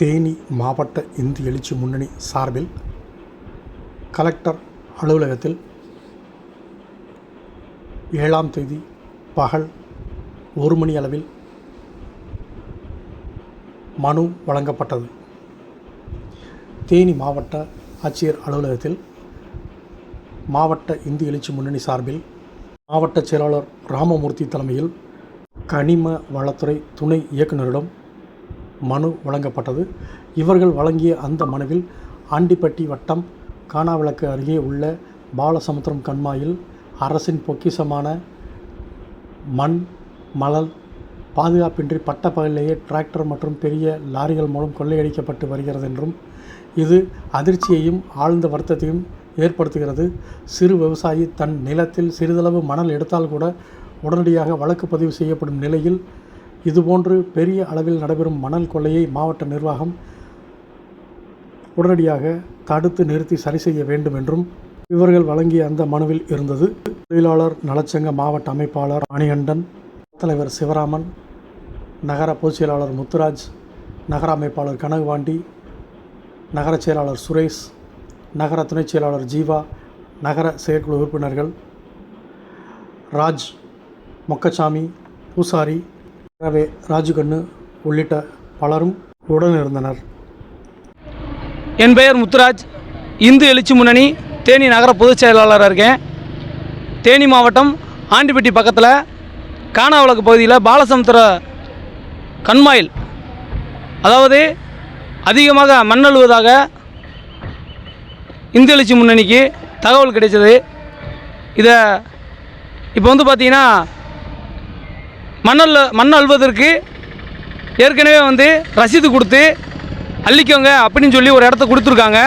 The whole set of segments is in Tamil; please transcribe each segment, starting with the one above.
தேனி மாவட்ட இந்து எழுச்சி முன்னணி சார்பில் கலெக்டர் அலுவலகத்தில் ஏழாம் தேதி பகல் ஒரு மணி அளவில் மனு வழங்கப்பட்டது. தேனி மாவட்ட ஆட்சியர் அலுவலகத்தில் மாவட்ட இந்து எழுச்சி முன்னணி சார்பில் மாவட்ட செயலாளர் ராமமூர்த்தி தலைமையில் கனிம வளத்துறை துணை இயக்குநரிடம் மனு வழங்கப்பட்டது. இவர்கள் வழங்கிய அந்த மனுவில் ஆண்டிப்பட்டி வட்டம் கானாவிளக்கு அருகே உள்ள பாலசமுத்திரம் கண்மாயில் அரசின் பொக்கிஷமான மண் மலல் பாதுகாப்பின்றி பட்ட பகலிலேயே டிராக்டர் மற்றும் பெரிய லாரிகள் மூலம் கொள்ளையடிக்கப்பட்டு வருகிறது என்றும் இது அதிர்ச்சியையும் ஆழ்ந்த வருத்தத்தையும் ஏற்படுத்துகிறது. சிறு விவசாயி தன் நிலத்தில் சிறிதளவு மணல் எடுத்தால் கூட உடனடியாக வழக்கு பதிவு செய்யப்படும் நிலையில் இதுபோன்று பெரிய அளவில் நடைபெறும் மணல் கொள்ளையை மாவட்ட நிர்வாகம் உடனடியாக தடுத்து நிறுத்தி சரி செய்ய வேண்டும் என்றும் இவர்கள் வழங்கிய அந்த மனுவில் இருந்தது. தொழிலாளர் நலச்சங்க மாவட்ட அமைப்பாளர் மணிகண்டன் தலைவர் சிவராமன் நகர பொதுச் செயலாளர் முத்துராஜ் நகர அமைப்பாளர் கனகவாண்டி நகர செயலாளர் சுரேஷ் நகர துணைச் செயலாளர் ஜீவா நகர செயற்குழு உறுப்பினர்கள் ராஜ் மொக்கச்சாமி பூசாரி ரவே ராஜுகண்ணு உள்ளிட்ட பலரும் உடனிருந்தனர் என் பெயர் முத்துராஜ். இந்து எழுச்சி முன்னணி தேனி நகர பொதுச் செயலாளராக இருக்கேன். தேனி மாவட்டம் ஆண்டிப்பட்டி பக்கத்தில் காணாவளக்கு பகுதியில் பாலசமுத்திர கண்மாயில். அதாவது அதிகமாக மண்ணழுவதாக இந்து எழுச்சி முன்னணிக்கு தகவல் கிடைச்சது. இதை இப்போ வந்து பார்த்தீங்கன்னா மண்ணல் மண் அழுவதற்கு ஏற்கனவே வந்து ரசீது கொடுத்து அள்ளிக்கோங்க அப்படின்னு சொல்லி ஒரு இடத்த கொடுத்துருக்காங்க.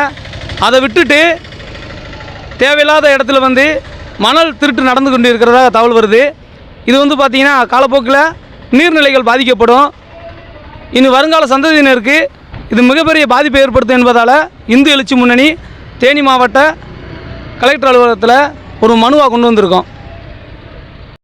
அதை விட்டுட்டு தேவையில்லாத இடத்துல வந்து மணல் திருட்டு நடந்து கொண்டு இருக்கிறதா தகவல் வருது. இது வந்து பார்த்திங்கன்னா காலப்போக்கில் நீர்நிலைகள் பாதிக்கப்படும். இனி வருங்கால சந்ததியினருக்கு இது மிகப்பெரிய பாதிப்பை ஏற்படுத்தும் என்பதால் இந்து எழுச்சி முன்னணி தேனி மாவட்ட கலெக்டர் அலுவலகத்தில் ஒரு மனுவாக கொண்டு வந்திருக்கோம்.